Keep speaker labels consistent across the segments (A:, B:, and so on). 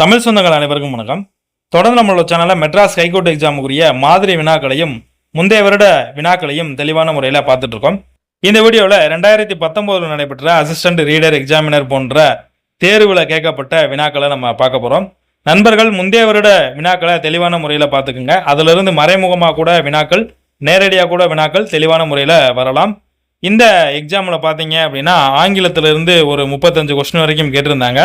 A: தமிழ் சொந்தங்கள் அனைவருக்கும் வணக்கம். தொடர்ந்து நம்மளோட சேனலில் மெட்ராஸ் ஹைகோர்ட் எக்ஸாமுக்குரிய மாதிரி வினாக்களையும் முந்தைய வருட வினாக்களையும் தெளிவான முறையில் பார்த்துட்டு இருக்கோம் இந்த வீடியோவில் ரெண்டாயிரத்தி பத்தொம்போதில் நடைபெற்ற அசிஸ்டன்ட் ரீடர் எக்ஸாமினர் போன்ற தேர்வில் கேட்கப்பட்ட வினாக்களை நம்ம பார்க்க போகிறோம் நண்பர்கள் முந்தைய வருட வினாக்களை தெளிவான முறையில் பார்த்துக்குங்க. அதிலிருந்து மறைமுகமாக கூட வினாக்கள் நேரடியாக கூட வினாக்கள் தெளிவான முறையில் வரலாம். இந்த எக்ஸாமில் பார்த்தீங்க அப்படின்னா ஆங்கிலத்திலிருந்து ஒரு முப்பத்தஞ்சு கொஸ்டின் வரைக்கும் கேட்டிருந்தாங்க.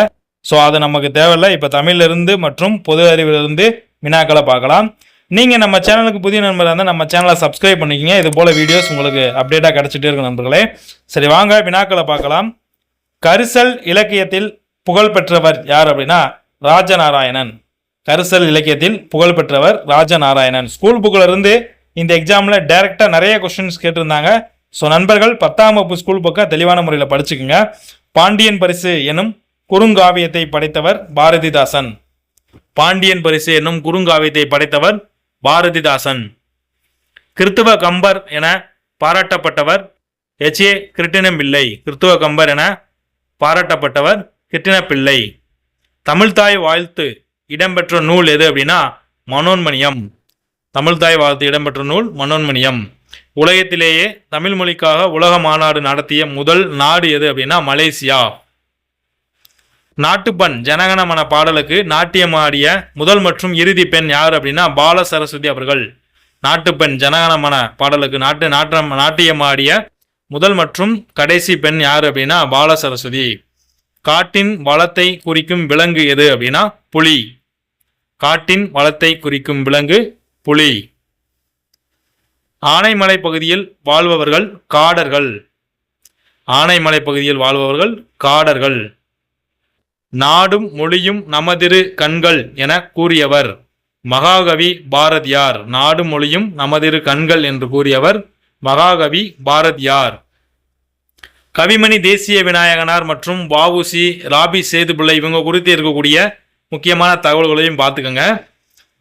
A: ஸோ அது நமக்கு தேவையில்லை. இப்போ தமிழிலிருந்து மற்றும் பொது அறிவிலிருந்து வினாக்களை பார்க்கலாம். நீங்கள் நம்ம சேனலுக்கு புதிய நண்பராக இருந்தால் நம்ம சேனலை சப்ஸ்கிரைப் பண்ணிக்கிங்க. இது போல் வீடியோஸ் உங்களுக்கு அப்டேட்டாக கிடச்சிட்டே இருக்கும் நண்பர்களே. சரி வாங்க வினாக்களை பார்க்கலாம். கரிசல் இலக்கியத்தில் புகழ் பெற்றவர் யார் அப்படின்னா ராஜநாராயணன். கரிசல் இலக்கியத்தில் புகழ் பெற்றவர் ராஜநாராயணன். ஸ்கூல் புக்கில் இருந்து இந்த எக்ஸாமில் டைரெக்டாக நிறைய கொஸ்டின்ஸ் கேட்டிருந்தாங்க. ஸோ நண்பர்கள் பத்தாம் வகுப்பு ஸ்கூல் புக்கை தெளிவான முறையில் படிச்சுக்குங்க. பாண்டியன் பரிசு எனும் குறுங்காவியத்தை படைத்தவர் பாரதிதாசன். பாண்டியன் பரிசு என்னும் குறுங்காவியத்தை படைத்தவர் பாரதிதாசன். கிறித்துவ கம்பர் என பாராட்டப்பட்டவர் எச். ஏ. கிருட்டினம் பிள்ளை கிறித்துவ கம்பர் என பாராட்டப்பட்டவர் கிருட்டின பிள்ளை தமிழ்தாய் வாழ்த்து இடம்பெற்ற நூல் எது அப்படின்னா மனோன்மணியம். தமிழ்தாய் வாழ்த்து இடம்பெற்ற நூல் மனோன்மணியம். உலகத்திலேயே தமிழ் மொழிக்காக உலக மாநாடு நடத்திய முதல் நாடு எது அப்படின்னா மலேசியா. நாட்டுப்பண் ஜனகணமன பாடலுக்கு நாட்டியமாடிய முதல் மற்றும் இறுதி பெண் யார் அப்படின்னா பால சரஸ்வதி அவர்கள். நாட்டுப்பெண் ஜனகணமன பாடலுக்கு நாட்டு நாட்டம் நாட்டியமாடிய முதல் மற்றும் கடைசி பெண் யார் அப்படின்னா பால சரஸ்வதி காட்டின் வளத்தை குறிக்கும் விலங்கு எது அப்படின்னா புலி. காட்டின் வளத்தை குறிக்கும் விலங்கு புலி. ஆனைமலை பகுதியில் வாழ்பவர்கள் காடர்கள். ஆனைமலை பகுதியில் வாழ்பவர்கள் காடர்கள். நாடும் மொழியும் நமதிரு கண்கள் என கூறியவர். மகாகவி பாரதியார். நாடும் மொழியும் நமதிரு கண்கள் என்று கூறியவர் மகாகவி பாரதியார். கவிமணி தேசிய விநாயகனார் மற்றும் வாவுசி ராபி சேதுபிள்ளை இவங்க குறித்து இருக்கக்கூடிய முக்கியமான தகவல்களையும் பார்த்துக்கோங்க.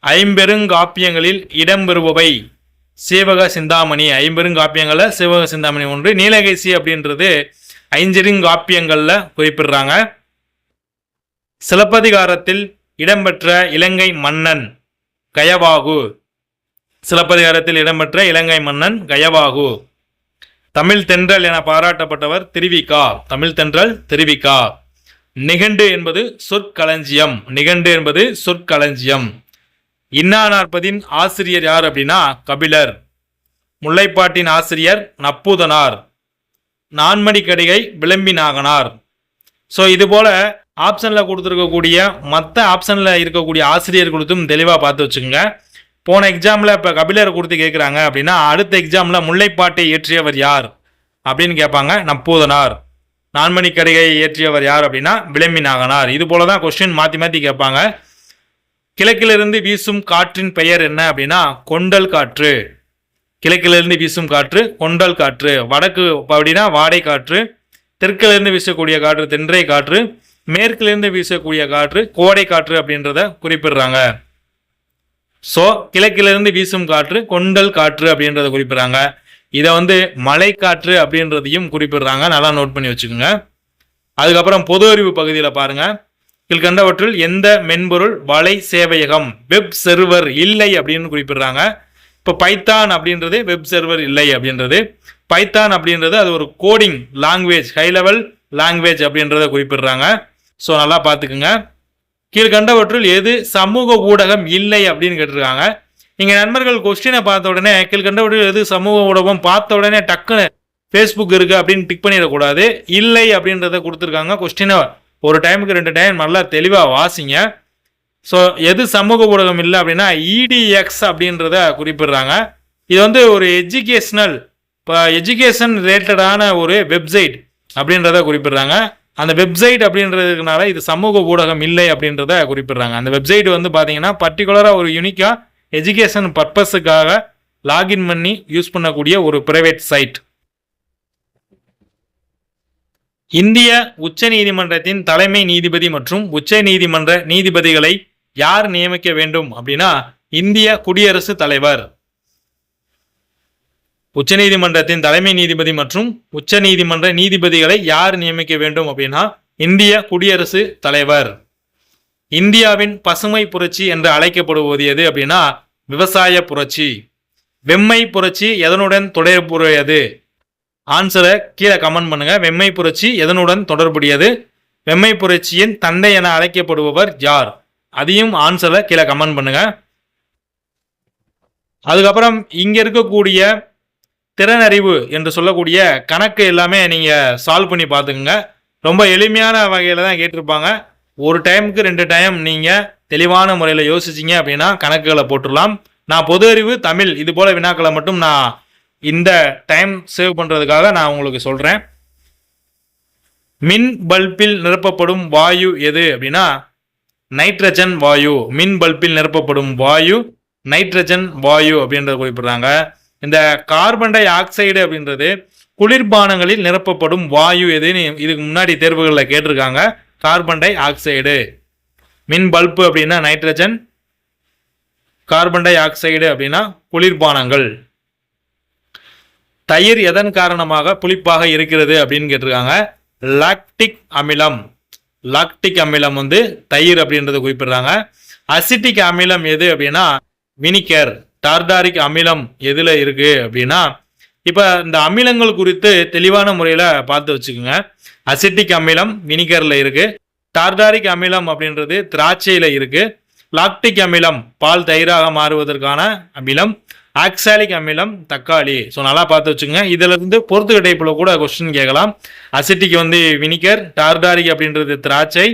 A: ஐம்பெருங்காப்பியங்களில் இடம்பெறுபவை சீவக சிந்தாமணி. ஐம்பெருங்காப்பியங்களில் சீவக சிந்தாமணி ஒன்று. நீலகேசி அப்படின்றது ஐஞ்சிருங்காப்பியங்களில் குறிப்பிடுறாங்க. சிலப்பதிகாரத்தில் இடம்பெற்ற இலங்கை மன்னன் கயவாகு. சிலப்பதிகாரத்தில் இடம்பெற்ற இலங்கை மன்னன் கயவாகு. தமிழ் தென்றல் என பாராட்டப்பட்டவர் திருவிக்கா தமிழ் தென்றல் திருவிக்கா நிகண்டு என்பது சொற்களஞ்சியம். நிகண்டு என்பது சொற்களஞ்சியம். இன்னா நாற்பதின் ஆசிரியர் யார் அப்படின்னா கபிலர். முல்லைப்பாட்டின் ஆசிரியர் நப்பூதனார். நான்மணி கடிகை விளம்பினாகனார் ஸோ இதுபோல ஆப்ஷனில் கொடுத்துருக்கக்கூடிய மற்ற ஆப்ஷனில் இருக்கக்கூடிய ஆசிரியர் கொடுத்தும் தெளிவாக பார்த்து வச்சுக்கோங்க. போன எக்ஸாமில் இப்போ கபிலர் கொடுத்து கேட்குறாங்க அப்படின்னா அடுத்த எக்ஸாமில் முல்லைப்பாட்டை இயற்றியவர் யார்? அப்படின்னு கேட்பாங்க. நப்பூதனார் நான்மணி கடிகை இயற்றியவர் யார் அப்படின்னா விளம்பினாகனார் இது போல தான் கொஸ்டின் மாற்றி மாற்றி கேட்பாங்க. கிழக்கிலிருந்து வீசும் காற்றின் பெயர் என்ன அப்படின்னா கொண்டல் காற்று. கிழக்கிலிருந்து வீசும் காற்று கொண்டல் காற்று. வடக்கு அப்படின்னா வாடை காற்று தெற்கிலிருந்து வீசக்கூடிய காற்று தென்றை காற்று. மேற்கிலிருந்து வீசக்கூடிய காற்று கோடை காற்று அப்படின்றத குறிப்பிடுறாங்க. ஸோ கிழக்கிலிருந்து வீசும் காற்று கொண்டல் காற்று அப்படின்றத குறிப்பிடுறாங்க. இதை வந்து மலை காற்று அப்படின்றதையும் குறிப்பிடுறாங்க. நல்லா நோட் பண்ணி வச்சுக்கோங்க. அதுக்கப்புறம் பொது அறிவு பகுதியில் பாருங்க. கீழ்கண்டவற்றில் எந்த மென்பொருள் வலை சேவையகம் வெப் செர்வர் இல்லை அப்படின்னு குறிப்பிடுறாங்க. இப்போ பைத்தான் அப்படின்றது வெப் செர்வர் இல்லை அப்படின்றது. பைத்தான் அப்படின்றது அது ஒரு coding language high level language அப்படின்றத குறிப்பிடுறாங்க. ஸோ நல்லா பார்த்துக்குங்க. கீழ்கண்டவற்றுள் எது சமூக ஊடகம் இல்லை அப்படின்னு கேட்டிருக்காங்க. நீங்கள் நண்பர்கள் கொஸ்டினை பார்த்த உடனே கீழ்கண்டவற்றில் எது சமூக ஊடகம் பார்த்த உடனே டக்குன்னு ஃபேஸ்புக் இருக்குது அப்படின்னு டிக் பண்ணிடக்கூடாது. இல்லை அப்படின்றத கொடுத்துருக்காங்க கொஸ்டினை ஒரு டைமுக்கு ரெண்டு டைம் நல்லா தெளிவாக வாசிங்க. ஸோ எது சமூக ஊடகம் இல்லை அப்படின்னா இடிஎக்ஸ் அப்படின்றத குறிப்பிடுறாங்க. இது வந்து ஒரு எஜுகேஷ்னல் இப்போ எஜுகேஷன் ரிலேட்டடான ஒரு வெப்சைட் அப்படின்றத குறிப்பிடுறாங்க. அந்த வெப்சைட் அப்படின்றதுனால இது சமூக ஊடகம் இல்லை அப்படின்றத குறிப்பிடுறாங்க. அந்த வெப்சைட் வந்து பார்த்தீங்கன்னா பர்டிகுலராக ஒரு யூனிக்காக எஜுகேஷன் பர்பஸுக்காக லாகின் பண்ணி யூஸ் பண்ணக்கூடிய ஒரு பிரைவேட் சைட் இந்திய உச்ச நீதிமன்றத்தின் தலைமை நீதிபதி மற்றும் உச்ச நீதிமன்ற நீதிபதிகளை யார் நியமிக்க வேண்டும் அப்படின்னா இந்திய குடியரசுத் தலைவர். உச்சநீதிமன்றத்தின் தலைமை நீதிபதி மற்றும் உச்சநீதிமன்ற நீதிபதிகளை யார் நியமிக்க வேண்டும் அப்படின்னா இந்திய குடியரசு தலைவர். இந்தியாவின் பசுமை புரட்சி என்று அழைக்கப்படுவது எது அப்படின்னா விவசாய புரட்சி. வெம்மை புரட்சி எதனுடன் தொடர்புடையது? ஆன்சரை கீழே கமெண்ட் பண்ணுங்க. வெம்மை புரட்சி எதனுடன் தொடர்புடையது? வெம்மை புரட்சியின் தந்தை என அழைக்கப்படுபவர் யார்? அதையும் ஆன்சரை கீழே கமெண்ட் பண்ணுங்க. அதுக்கப்புறம் இங்க இருக்கக்கூடிய திறனறிவு என்று சொல்லக்கூடிய கணக்கு எல்லாமே நீங்கள் சால்வ் பண்ணி பார்த்துக்குங்க. ரொம்ப எளிமையான வகையில் தான் கேட்டிருப்பாங்க. ஒரு டைமுக்கு ரெண்டு டைம் நீங்கள் தெளிவான முறையில் யோசிச்சிங்க அப்படின்னா கணக்குகளை போட்டுடலாம். நான் பொது அறிவு தமிழ் இது போல் வினாக்களை மட்டும் நான் இந்த டைம் சேவ் பண்ணுறதுக்காக நான் உங்களுக்கு சொல்கிறேன் மின் பல்பில் நிரப்பப்படும் வாயு எது அப்படின்னா நைட்ரஜன் வாயு. மின் பல்பில் நிரப்பப்படும் வாயு நைட்ரஜன் வாயு அப்படின்றத குறிப்பிடுறாங்க. இந்த கார்பன் டை ஆக்சைடு அப்படின்றது குளிர்பானங்களில் நிரப்பப்படும் வாயு எதுன்னு இதுக்கு முன்னாடி தேர்வுகளில் கேட்டிருக்காங்க. Carbon dioxide. மின் பல்பு அப்படின்னா நைட்ரஜன் கார்பன் டை ஆக்சைடு அப்படின்னா குளிர்பானங்கள். தயிர் எதன் காரணமாக புளிப்பாக இருக்கிறது அப்படின்னு கேட்டிருக்காங்க. லாக்டிக் அமிலம். லாக்டிக் அமிலம் வந்து தயிர் அப்படின்றத குறிப்பிடுறாங்க. அசிட்டிக் அமிலம் எது அப்படின்னா வினிகர். டார்டாரிக் அமிலம் எதில் இருக்குது அப்படின்னா இப்போ இந்த அமிலங்கள் குறித்து தெளிவான முறையில் பார்த்து வச்சுக்கோங்க. அசிட்டிக் அமிலம் வினிகரில் இருக்குது டார்டாரிக் அமிலம் அப்படின்றது திராட்சையில் இருக்குது லாக்டிக் அமிலம் பால் தயிராக மாறுவதற்கான அமிலம். ஆக்சாலிக் அமிலம் தக்காளி. ஸோ நல்லா பார்த்து வச்சுங்க இதுல இருந்து பொறுத்துக்க டைப்பில் கூட கொஸ்டின் கேட்கலாம். அசிட்டிக் வந்து வினிகர் டார்டாரிக் அப்படின்றது திராட்சை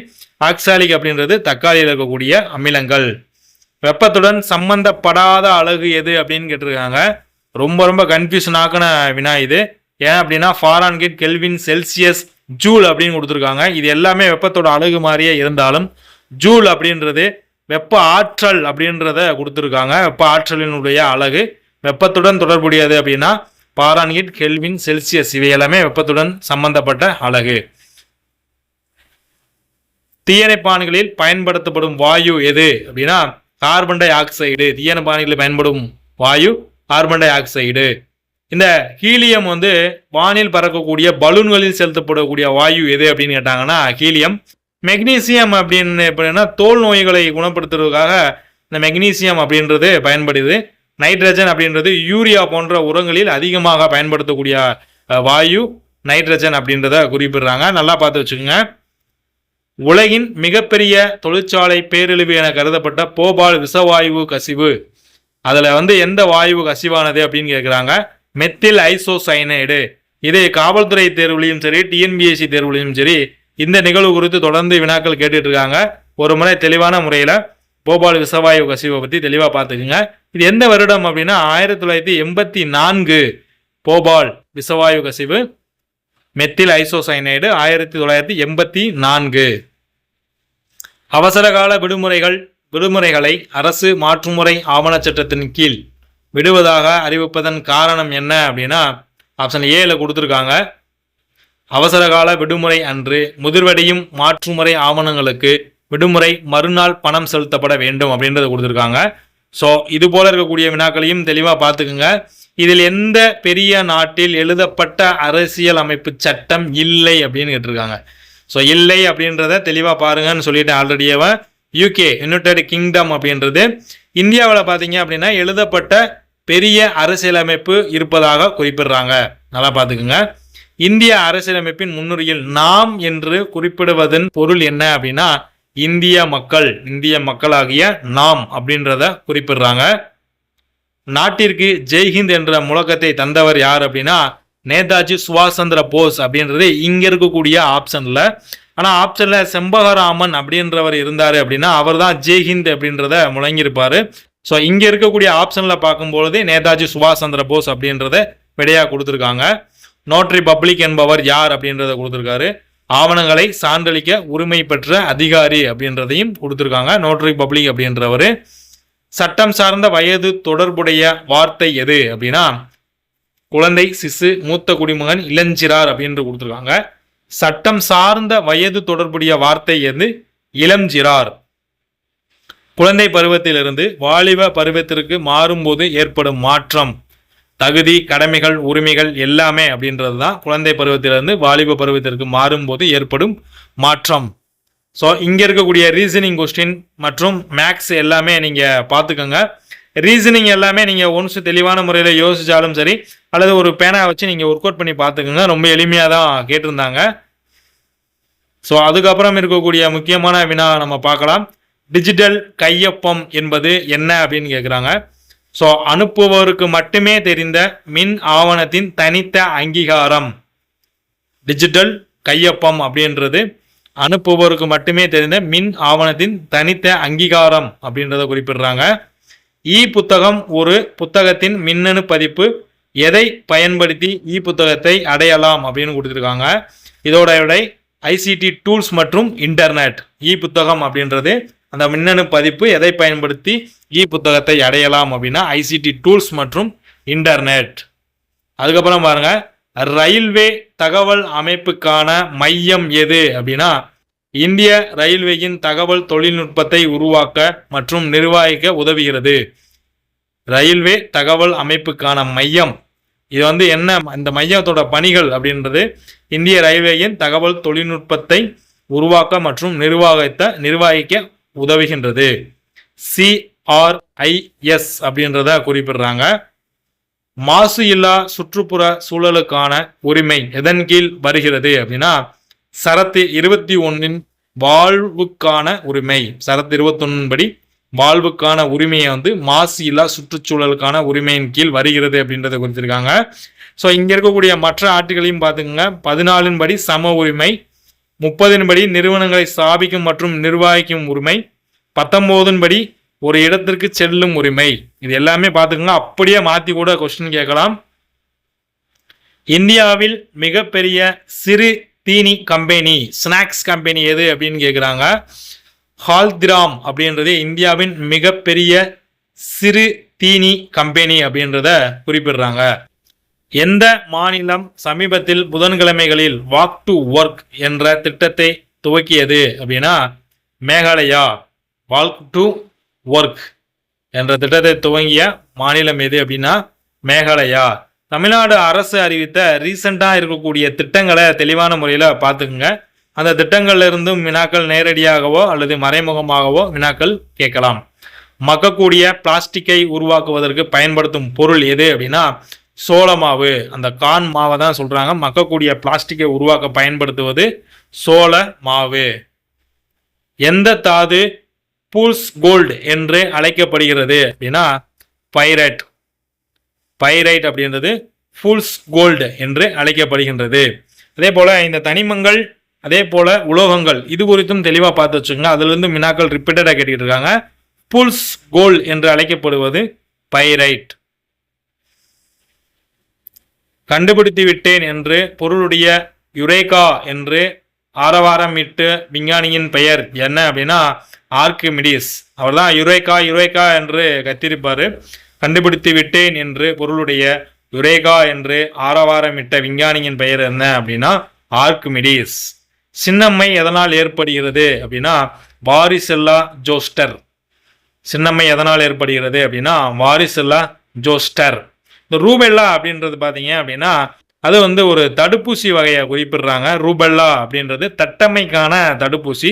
A: ஆக்சாலிக் அப்படின்றது தக்காளியில் இருக்கக்கூடிய அமிலங்கள். வெப்பத்துடன் சம்பந்தப்படாத அழகு எது அப்படின்னு கேட்டிருக்காங்க. ரொம்ப ரொம்ப கன்ஃபியூஷன் ஆக்கின வினா இது. ஏன் அப்படின்னா ஃபாரான்கிட் கெல்வின் செல்சியஸ் ஜூல் அப்படின்னு கொடுத்துருக்காங்க. இது எல்லாமே வெப்பத்தோட அழகு மாதிரியே இருந்தாலும் ஜூல் அப்படின்றது வெப்ப ஆற்றல் அப்படின்றத கொடுத்துருக்காங்க. வெப்ப ஆற்றலினுடைய அழகு. வெப்பத்துடன் தொடர்புடையது அப்படின்னா பாரான்கிட் கெல்வின் செல்சியஸ் இவை எல்லாமே வெப்பத்துடன் சம்பந்தப்பட்ட அழகு. தீயணைப்பான்களில் பயன்படுத்தப்படும் வாயு எது அப்படின்னா கார்பன் டை ஆக்சைடு தீயன தீயணைப்பான்களில் பயன்படும் வாயு கார்பன் டை ஆக்சைடு. இந்த ஹீலியம் வந்து வானில் பறக்கக்கூடிய பலூன்களில் செலுத்தப்படக்கூடிய வாயு எது அப்படின்னு கேட்டாங்கன்னா ஹீலியம். மெக்னீசியம் அப்படின்னு எப்படின்னா தோல் நோய்களை குணப்படுத்துறதுக்காக இந்த மெக்னீசியம் அப்படின்றது பயன்படுது. நைட்ரஜன் அப்படின்றது யூரியா போன்ற உரங்களில் அதிகமாக பயன்படுத்தக்கூடிய வாயு நைட்ரஜன் அப்படின்றத குறிப்பிடுறாங்க. நல்லா பார்த்து வச்சுக்கோங்க. உலகின் மிகப்பெரிய தொழிற்சாலை பேரழிவு என கருதப்பட்ட போபால் விஷவாயு கசிவு. அதில் வந்து எந்த வாயு கசிவானது அப்படின்னு கேட்குறாங்க மெத்தில் ஐசோசைனைடு. இதே காவல்துறை தேர்வுலையும் சரி டிஎன்பிஎஸ்சி தேர்வுலையும் சரி இந்த நிகழ்வு குறித்து தொடர்ந்து வினாக்கள் கேட்டுட்டு இருக்காங்க ஒரு முறை தெளிவான முறையில் போபால் விஷவாயு கசிவை பற்றி தெளிவாக பார்த்துக்குங்க. இது எந்த வருடம் அப்படின்னா ஆயிரத்தி தொள்ளாயிரத்தி எண்பத்தி நான்கு போபால் விஷவாயு கசிவு. மெத்தில் ஐசோசைனைடு ஆயிரத்தி தொள்ளாயிரத்தி எண்பத்தி நான்கு. அவசரகால விடுமுறைகள் விடுமுறைகளை அரசு மாற்றுமுறை ஆவணச் சட்டத்தின் கீழ் விடுவதாக அறிவிப்பதன் காரணம் என்ன அப்படின்னா ஆப்ஷன் ஏல கொடுத்துருக்காங்க. அவசரகால விடுமுறை அன்று முதிர்வடையும் மாற்றுமுறை ஆவணங்களுக்கு விடுமுறை மறுநாள் பணம் செலுத்தப்பட வேண்டும் அப்படின்றத கொடுத்துருக்காங்க. ஸோ இது போல இருக்கக்கூடிய வினாக்களையும் தெளிவாக பார்த்துக்குங்க. இதில் எந்த பெரிய நாட்டில் எழுதப்பட்ட அரசியல் அமைப்பு சட்டம் இல்லை அப்படின்னு கேட்டிருக்காங்க. ஸோ இல்லை அப்படின்றத தெளிவாக பாருங்கன்னு சொல்லிட்டேன் ஆல்ரெடியவன் யூகே யுனைடெட் கிங்டம் அப்படின்றது. இந்தியாவில் பார்த்தீங்க அப்படின்னா எழுதப்பட்ட பெரிய அரசியலமைப்பு இருப்பதாக குறிப்பிடுறாங்க. நல்லா பார்த்துக்குங்க. இந்திய அரசியலமைப்பின் முன்னுரையில் நாம் என்று குறிப்பிடுவதன் பொருள் என்ன அப்படின்னா இந்திய மக்கள் இந்திய மக்களாகிய நாம் அப்படின்றத குறிப்பிடுறாங்க. நாட்டிற்கு ஜெய்ஹிந்த் என்ற முழக்கத்தை தந்தவர் யார் அப்படின்னா நேதாஜி சுபாஷ் சந்திர போஸ் அப்படின்றது இங்கே இருக்கக்கூடிய ஆப்ஷனில் ஆனால் ஆப்ஷனில் செம்பகராமன் அப்படின்றவர் இருந்தார் அப்படின்னா அவர் தான் ஜெய்ஹிந்த் அப்படின்றத முழங்கியிருப்பார். ஸோ இங்கே இருக்கக்கூடிய ஆப்ஷனில் பார்க்கும்பொழுது நேதாஜி சுபாஷ் சந்திர போஸ் அப்படின்றத விடையாக கொடுத்துருக்காங்க. நோட்ரி பப்ளிக் என்பவர் யார் அப்படின்றத கொடுத்துருக்காரு. ஆவணங்களை சான்றளிக்க உரிமை பெற்ற அதிகாரி அப்படின்றதையும் கொடுத்துருக்காங்க. நோட்ரி பப்ளிக் அப்படின்றவர். சட்டம் சார்ந்த வயது தொடர்புடைய வார்த்தை எது அப்படின்னா குழந்தை சிசு மூத்த குடிமகன் இளஞ்சிறார் அப்படின்னு கொடுத்துருக்காங்க. சட்டம் சார்ந்த வயது தொடர்புடைய வார்த்தை எது? இளஞ்சிறார். குழந்தை பருவத்திலிருந்து வாலிப பருவத்திற்கு மாறும்போது ஏற்படும் மாற்றம். தகுதி கடமைகள் உரிமைகள் எல்லாமே அப்படின்றது தான் குழந்தை பருவத்திலிருந்து வாலிப பருவத்திற்கு மாறும்போது ஏற்படும் மாற்றம். ஸோ இங்கே இருக்கக்கூடிய ரீசனிங் கொஸ்டின் மற்றும் மேக்ஸ் எல்லாமே நீங்கள் பார்த்துக்கோங்க. ரீசனிங் எல்லாமே நீங்கள் ஒன்ஸ் தெளிவான முறையில் யோசித்தாலும் சரி அல்லது ஒரு பேனா வச்சு நீங்கள் ஒர்க் அவுட் பண்ணி பார்த்துக்கோங்க. ரொம்ப எளிமையாக தான் கேட்டிருந்தாங்க. ஸோ அதுக்கப்புறம் இருக்கக்கூடிய முக்கியமான வினா நம்ம பார்க்கலாம். டிஜிட்டல் கையொப்பம் என்பது என்ன அப்படின்னு கேட்குறாங்க ஸோ அனுப்புபவருக்கு மட்டுமே தெரிந்த மின் ஆவணத்தின் தனித்த அங்கீகாரம். டிஜிட்டல் கையொப்பம் அப்படின்றது. அனுப்புபவருக்கு மட்டுமே தெரிந்த மின் ஆவணத்தின் தனித்த அங்கீகாரம் அப்படின்றத குறிப்பிடுறாங்க. இ புத்தகம் ஒரு புத்தகத்தின் மின்னணு பதிப்பு. எதை பயன்படுத்தி இ புத்தகத்தை அடையலாம் அப்படின்னு கொடுத்துருக்காங்க. இதோட விடை ஐசிடி டூல்ஸ் மற்றும் இன்டர்நெட். இ புத்தகம் அப்படின்றது அந்த மின்னணு பதிப்பு எதை பயன்படுத்தி இ புத்தகத்தை அடையலாம் அப்படின்னா ஐசிடி டூல்ஸ் மற்றும் இன்டர்நெட். அதுக்கப்புறம் பாருங்கள் ரயில்வே தகவல் அமைப்புக்கான மையம் எது அப்படின்னா இந்திய ரயில்வேயின் தகவல் தொழில்நுட்பத்தை உருவாக்க மற்றும் நிர்வகிக்க உதவுகிறது. ரயில்வே தகவல் அமைப்புக்கான மையம். இது வந்து என்ன? இந்த மையத்தோட பணிகள் அப்படின்றது இந்திய ரயில்வேயின் தகவல் தொழில்நுட்பத்தை உருவாக்க மற்றும் நிர்வாகத்த நிர்வகிக்க உதவுகின்றது. சிஆர்ஐஎஸ் அப்படின்றத குறிப்பிடுறாங்க. மாசு இல்லா சுற்றுப்புற சூழலுக்கான உரிமை எதன் கீழ் வருகிறது அப்படின்னா சரத்து இருபத்தி ஒன்றின் வாழ்வுக்கான உரிமை. சரத்து இருபத்தொன்னின் படி வாழ்வுக்கான உரிமையை வந்து மாசு இல்லா சுற்றுச்சூழலுக்கான உரிமையின் கீழ் வருகிறது அப்படின்றத குறிச்சிருக்காங்க. ஸோ இங்கே இருக்கக்கூடிய மற்ற ஆட்டுகளையும் பார்த்துக்கோங்க. பதினாலின் படி சம உரிமை முப்பதின் படி நிறுவனங்களை ஸ்தாபிக்கும் மற்றும் நிர்வகிக்கும் உரிமை பத்தொம்போதின் படி ஒரு இடத்திற்கு செல்லும் உரிமை. இது எல்லாமே பார்த்துக்கோங்க. அப்படியே மாற்றி கூட கொஸ்டின் கேட்கலாம். இந்தியாவில் மிகப்பெரிய சிறு தீனி கம்பெனி ஸ்நாக்ஸ் கம்பெனி எது அப்படின்னு கேட்குறாங்க. ஹால்திராம் அப்படின்றது இந்தியாவின் மிகப்பெரிய சிறு தீனி கம்பெனி அப்படின்றத குறிப்பிடுறாங்க. எந்த மாநிலம் சமீபத்தில் புதன்கிழமைகளில் வாக் டு ஒர்க் என்ற திட்டத்தை துவக்கியது அப்படின்னா மேகாலயா. வாக் டு ஒர்க் என்ற திட்டத்தை துவங்கிய மாநிலம் எது அப்படின்னா மேகாலயா. தமிழ்நாடு அரசு அறிவித்த ரீசெண்டாக இருக்கக்கூடிய திட்டங்களை தெளிவான முறையில் பார்த்துக்குங்க. அந்த திட்டங்கள்ல இருந்தும் வினாக்கள் நேரடியாகவோ அல்லது மறைமுகமாகவோ வினாக்கள் கேட்கலாம். மக்கக்கூடிய பிளாஸ்டிக்கை உருவாக்குவதற்கு பயன்படுத்தும் பொருள் எது அப்படின்னா சோள மாவு அந்த கான் மாவை தான் சொல்கிறாங்க மக்கக்கூடிய பிளாஸ்டிக்கை உருவாக்க பயன்படுத்துவது சோள மாவு. எந்த தாது பூல்ஸ் கோல்டு என்று அழைக்கப்படுகிறது. அப்படின்னா பைரைட். பைரைட் அப்படின்றது ஃபூல்ஸ் கோல்டு என்று அழைக்கப்படுகின்றது. அதே போல் இந்த தனிமங்கள் அதே போல் உலோகங்கள் இது குறித்தும் தெளிவாக பார்த்து வச்சுக்கோங்க. அதுலேருந்து மினாக்கள் ரிப்பீட்டடாக கேட்டுக்கிட்டு இருக்காங்க புல்ஸ் கோல்டு என்று அழைக்கப்படுவது பைரைட். கண்டுபிடித்து விட்டேன் என்று பொருளுடைய யுரேகா என்று ஆரவாரமிட்டு விஞ்ஞானியின் பெயர் என்ன அப்படின்னா ஆர்கிமிடிஸ் அவர் தான் யுரேகா யுரேகா என்று கத்திருப்பார். கண்டுபிடித்து விட்டேன் என்று பொருளுடைய யுரேகா என்று ஆரவாரமிட்ட விஞ்ஞானியின் பெயர் என்ன அப்படின்னா ஆர்கிமிடிஸ் சின்னம்மை எதனால் ஏற்படுகிறது அப்படின்னா வாரிசெல்லா ஜோஸ்டர். சின்னம்மை எதனால் ஏற்படுகிறது அப்படின்னா வாரிசெல்லா ஜோஸ்டர். இந்த ரூபெல்லா அப்படின்றது பார்த்தீங்க அப்படின்னா அது வந்து ஒரு தடுப்பூசி வகையை குறிப்பிடுறாங்க. ரூபெல்லா அப்படின்றது தட்டமைக்கான தடுப்பூசி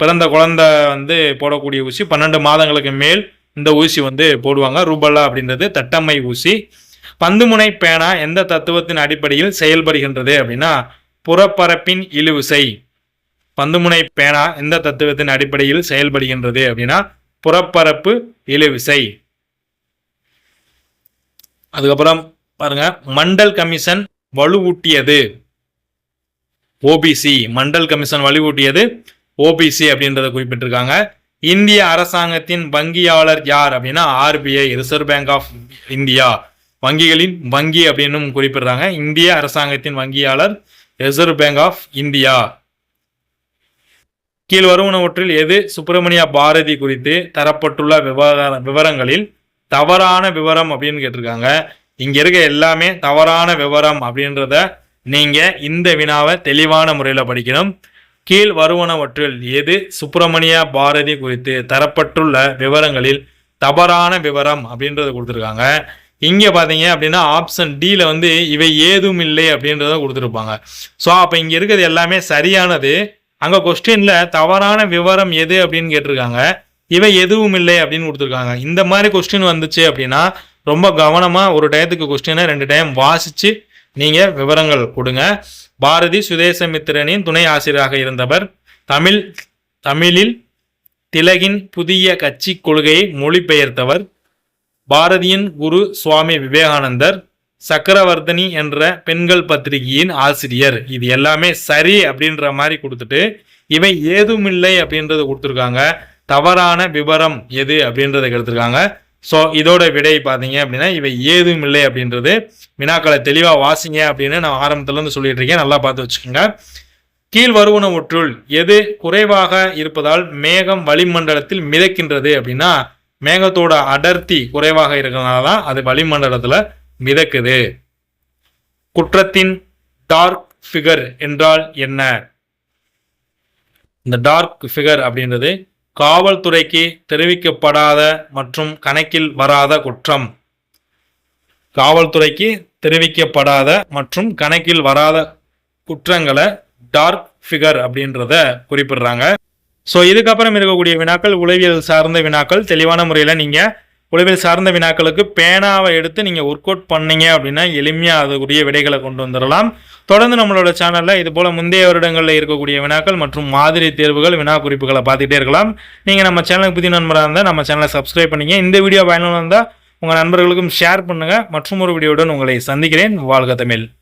A: பிறந்த குழந்தை வந்து போடக்கூடிய ஊசி பன்னெண்டு மாதங்களுக்கு மேல் இந்த ஊசி வந்து போடுவாங்க. ரூபல்லா அப்படின்றது தட்டம்மை ஊசி. பந்துமுனை பேனா எந்த தத்துவத்தின் அடிப்படையில் செயல்படுகின்றது அப்படின்னா புறப்பரப்பின் இழுவிசை. பந்துமுனை பேனா எந்த தத்துவத்தின் அடிப்படையில் செயல்படுகின்றது அப்படின்னா புறப்பரப்பு இழுவிசை. அதுக்கப்புறம் பாருங்க மண்டல் கமிஷன் வலுவூட்டியது. ஓபிசி மண்டல் கமிஷன் வலுவூட்டியது. ஓபிசி அப்படின்றத குறிப்பிட்டிருக்காங்க. இந்திய அரசாங்கத்தின் வங்கியாளர் யார் அப்படின்னா RBI reserve bank of India வங்கிகளின் வங்கி அப்படின்னும் குறிப்பிடுறாங்க. இந்திய அரசாங்கத்தின் வங்கியாளர் ரிசர்வ் பேங்க் ஆஃப் இந்தியா கீழ் வருவனவற்றில் எது சுப்பிரமணிய பாரதி குறித்து தரப்பட்டுள்ள விவகார விவரங்களில் தவறான விவரம் அப்படின்னு கேட்டிருக்காங்க. இங்க இருக்க எல்லாமே தவறான விவரம் அப்படின்றத நீங்க இந்த வினாவை தெளிவான முறையில் படிக்கணும். கீழ் வருவனவற்றில் எது சுப்பிரமணிய பாரதி குறித்து தரப்பட்டுள்ள விவரங்களில் தவறான விவரம் அப்படின்றத கொடுத்துருக்காங்க. இங்கே பார்த்தீங்க அப்படின்னா ஆப்ஷன் டியில் வந்து இவை ஏதும் இல்லை அப்படின்றத கொடுத்துருப்பாங்க. ஸோ அப்போ இங்கே இருக்கிறது எல்லாமே சரியானது. அங்கே கொஸ்டினில் தவறான விவரம் எது அப்படின்னு கேட்டிருக்காங்க. இவை எதுவும் இல்லை அப்படின்னு கொடுத்துருக்காங்க. இந்த மாதிரி கொஸ்டின் வந்துச்சு அப்படின்னா ரொம்ப கவனமாக ஒரு டயத்துக்கு கொஸ்டினை ரெண்டு டைம் வாசித்து நீங்கள் விவரங்கள் கொடுங்க. பாரதி சுதேசமித்திரனின் துணை ஆசிரியராக இருந்தவர். தமிழ் தமிழில் திலகின் புதிய கட்சி கொள்கையை மொழிபெயர்த்தவர். பாரதியின் குரு சுவாமி விவேகானந்தர் சக்கரவர்த்தனி என்ற பெண்கள் பத்திரிகையின் ஆசிரியர். இது எல்லாமே சரி அப்படின்ற மாதிரி கொடுத்துட்டு இவை ஏதுமில்லை அப்படின்றத கொடுத்துருக்காங்க. தவறான விவரம் எது அப்படின்றத எடுத்திருக்காங்க. ஸோ இதோட விடை பார்த்தீங்க அப்படின்னா இவை ஏதும் இல்லை அப்படின்றது வினாக்களை தெளிவாக வாசிங்க அப்படின்னு நான் ஆரம்பத்துலேருந்து சொல்லிட்டு இருக்கேன் நல்லா பார்த்து வச்சுக்கோங்க. கீழ் வருவனவற்றுள் எது குறைவாக இருப்பதால் மேகம் வளிமண்டலத்தில் மிதக்கின்றது அப்படின்னா மேகத்தோட அடர்த்தி குறைவாக இருக்கிறதுனால தான் அது வளிமண்டலத்தில் மிதக்குது. குற்றத்தின் டார்க் ஃபிகர் என்றால் என்ன? இந்த டார்க் ஃபிகர் அப்படின்றது காவல்துறைக்கு தெரிவிக்கப்படாத மற்றும் கணக்கில் வராத குற்றம். காவல்துறைக்கு தெரிவிக்கப்படாத மற்றும் கணக்கில் வராத குற்றங்களை டார்க் ஃபிகர் அப்படின்றத குறிப்பிடுறாங்க. ஸோ இதுக்கப்புறம் இருக்கக்கூடிய வினாக்கள் உளவியல் சார்ந்த வினாக்கள் தெளிவான முறையில் நீங்கள் உளவியல் சார்ந்த வினாக்களுக்கு பேனாவை எடுத்து நீங்கள் ஒர்க் அவுட் பண்ணீங்க அப்படின்னா எளிமையாக அதுக்குரிய விடைகளை கொண்டு வந்துடலாம். தொடர்ந்து நம்மளோட சேனலில் இது போல் முந்தைய வருடங்களில் இருக்கக்கூடிய வினாக்கள் மற்றும் மாதிரி தேர்வுகள் வினா குறிப்புகளை பார்த்துட்டே இருக்கலாம். நீங்கள் நம்ம சேனலுக்கு புதிய நண்பராக இருந்தால் நம்ம சேனலை சப்ஸ்கிரைப் பண்ணிங்க. இந்த வீடியோ பயனுள்ள இருந்தால் உங்கள் நண்பர்களுக்கும் ஷேர் பண்ணுங்கள் மற்றும் ஒரு வீடியோவுடன் உங்களை சந்திக்கிறேன். வாழ்க தமிழ்.